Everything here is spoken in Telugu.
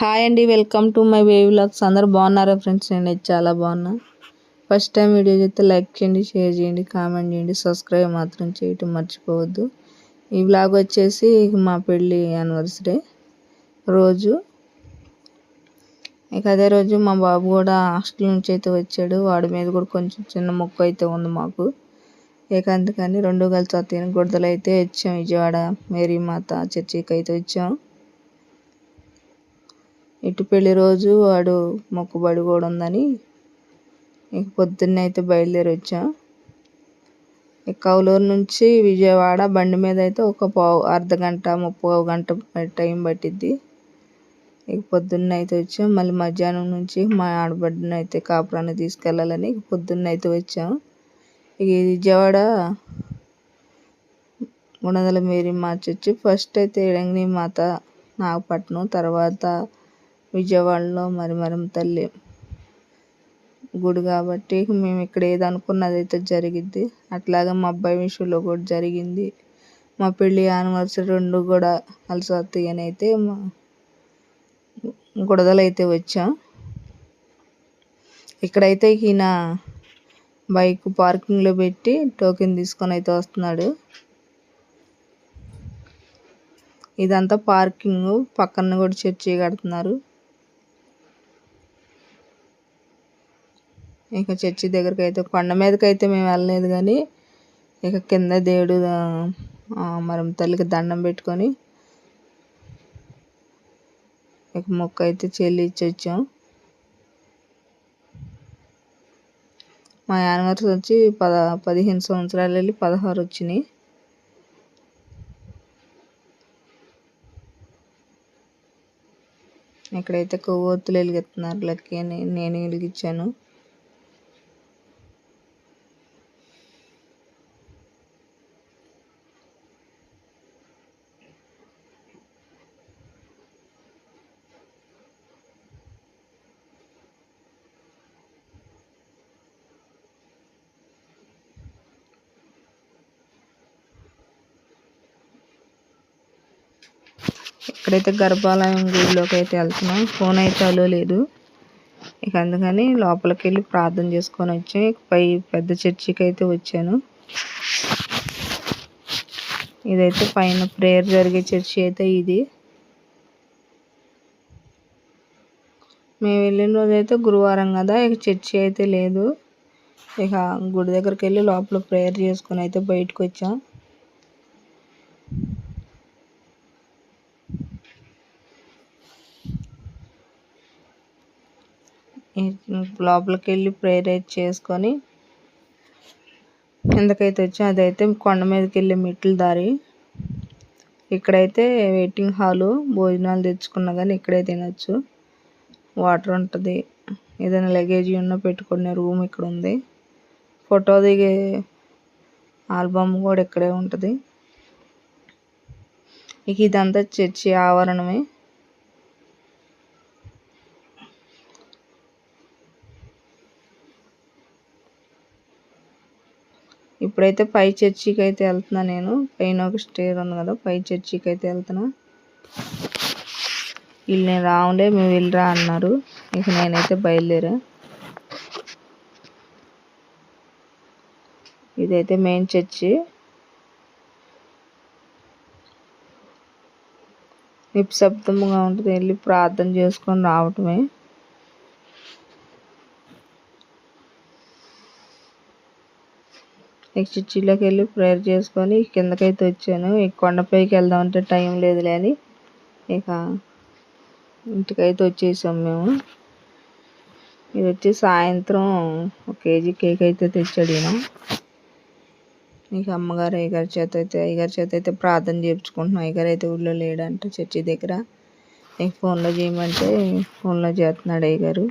హాయ్ అండి welcome to my vlogs అందరు బాగున్నారా ఫ్రెండ్స్ నేను చాలా బాగున్నా. ఫస్ట్ టైం వీడియో చేస్తే లైక్ చేయండి షేర్ చేయండి కామెంట్ చేయండి సబ్స్క్రైబ్ మాత్రం చేయటం మర్చిపోవద్దు. ఈ బ్లాగ్ వచ్చేసి మా పెళ్ళి యానివర్సరీ రోజు. ఇక అదే రోజు మా బాబు కూడా హాస్టల్ నుంచి అయితే వచ్చాడు. వాడి మీద కూడా కొంచెం చిన్న మొక్క అయితే ఉంది మాకు. ఇక అందుకని రెండు కలిసి వస్తాయని గుడ్డలు అయితే వచ్చాం. విజయవాడ మేరీ మాత చర్చికి అయితే వచ్చాం. ఇటు పెళ్ళి రోజు వాడు మొక్కుబడి కూడా ఉందని ఇక పొద్దున్నే అయితే బయలుదేరి వచ్చాం. ఇక కౌలూరు నుంచి విజయవాడ బండి మీద అయితే ఒక పావు అర్ధ గంట ముప్పై గంట టైం పట్టిద్ది. ఇక పొద్దున్న అయితే వచ్చాం. మళ్ళీ మధ్యాహ్నం నుంచి మా ఆడబిడ్డను అయితే కాపురాన్ని తీసుకెళ్ళాలని ఇక పొద్దున్న అయితే వచ్చాం. ఇక విజయవాడ గుణదల మేరీ మార్చొచ్చి ఫస్ట్ అయితే ఇడంగిని మాత నాగపట్నం తర్వాత విజయవాడలో మరిమరం తల్లి గుడి కాబట్టి మేము ఇక్కడ ఏది అనుకున్నది అయితే జరిగిద్ది. అట్లాగే మా అబ్బాయి విషయంలో కూడా జరిగింది. మా పెళ్ళి యానివర్సరీ రెండు కూడా కలిసి అని అయితే మా గుడదలైతే వచ్చాం. ఇక్కడైతే ఈయన బైక్ పార్కింగ్లో పెట్టి టోకెన్ తీసుకొని అయితే వస్తున్నాడు. ఇదంతా పార్కింగ్ పక్కన కూడా చర్చి కడుతున్నారు. ఇక చర్చి దగ్గరికి అయితే కొండ మీదకి అయితే మేము వెళ్ళలేదు కానీ ఇక కింద దేవుడు మనం తల్లికి దండం పెట్టుకొని ఇక మొక్క అయితే చెల్లించి వచ్చాం. మా యానివర్సరీ వచ్చి పద పదిహేను సంవత్సరాలు వెళ్ళి పదహారు వచ్చినాయి. ఇక్కడైతే కొవ్వొత్తులు వెలిగిస్తున్నారు. లక్కీ అని నేను వెలిగించాను. ఇక్కడైతే గర్భాలయం గుడిలోకి అయితే వెళ్తున్నాం. ఫోన్ అయితే అలో లేదు ఇక అందుకని లోపలికి వెళ్ళి ప్రార్థన చేసుకొని వచ్చి పై పెద్ద చర్చికి అయితే వచ్చాను. ఇదైతే పైన ప్రేయర్ జరిగే చర్చి అయితే ఇది. మేము వెళ్ళిన రోజు అయితే గురువారం కదా ఇక చర్చి అయితే లేదు. ఇక గుడి దగ్గరికి వెళ్ళి లోపల ప్రేయర్ చేసుకొని అయితే బయటకు వచ్చాం లోపలికి వెళ్ళి ప్రేయర్ చేసుకొని కిందకైతే వచ్చి అదైతే కొండ మీదకి వెళ్ళే మెట్లు దారి. ఇక్కడైతే వెయిటింగ్ హాలు భోజనాలు తెచ్చుకున్నా కానీ ఇక్కడే తినచ్చు. వాటర్ ఉంటుంది. ఏదైనా లగేజ్ ఉన్న పెట్టుకునే రూమ్ ఇక్కడ ఉంది ఫోటో దిగే ఆల్బమ్ కూడా ఇక్కడే ఉంటుంది. ఇక ఇదంతా చర్చి ఆవరణమే. ఇప్పుడైతే పై చర్చికి అయితే వెళ్తున్నా నేను. పైన ఒక స్టేర్ ఉంది కదా పై చర్చికి అయితే వెళ్తున్నా. వీళ్ళు నేను రావుండే మేము వెళ్ళిరా అన్నారు. ఇక నేనైతే బయలుదేరా. ఇదైతే మెయిన్ చర్చి. నిప్శబ్దంగా ఉంటుంది. వెళ్ళి ప్రార్థన చేసుకొని రావటమే. నెక్స్ట్ చర్చిలోకి వెళ్ళి ప్రేయర్ చేసుకొని కిందకైతే వచ్చాను. ఈ కొండపైకి వెళ్దాం అంటే టైం లేదులే అని. ఇక ఇంటికైతే వచ్చేసాం మేము. ఇది వచ్చి సాయంత్రం ఒక కేజీ కేక్ అయితే తెచ్చాడు ఈయన ఇక అమ్మగారు అయ్యగారి చేత అయితే అయ్యగారి చేత అయితే ప్రార్థన చేర్చుకుంటున్నాం అయ్యగారు అయితే ఊళ్ళో లేడంట చర్చి దగ్గర. నీకు ఫోన్లో చేయమంటే ఫోన్లో చేస్తున్నాడు అయ్యగారు.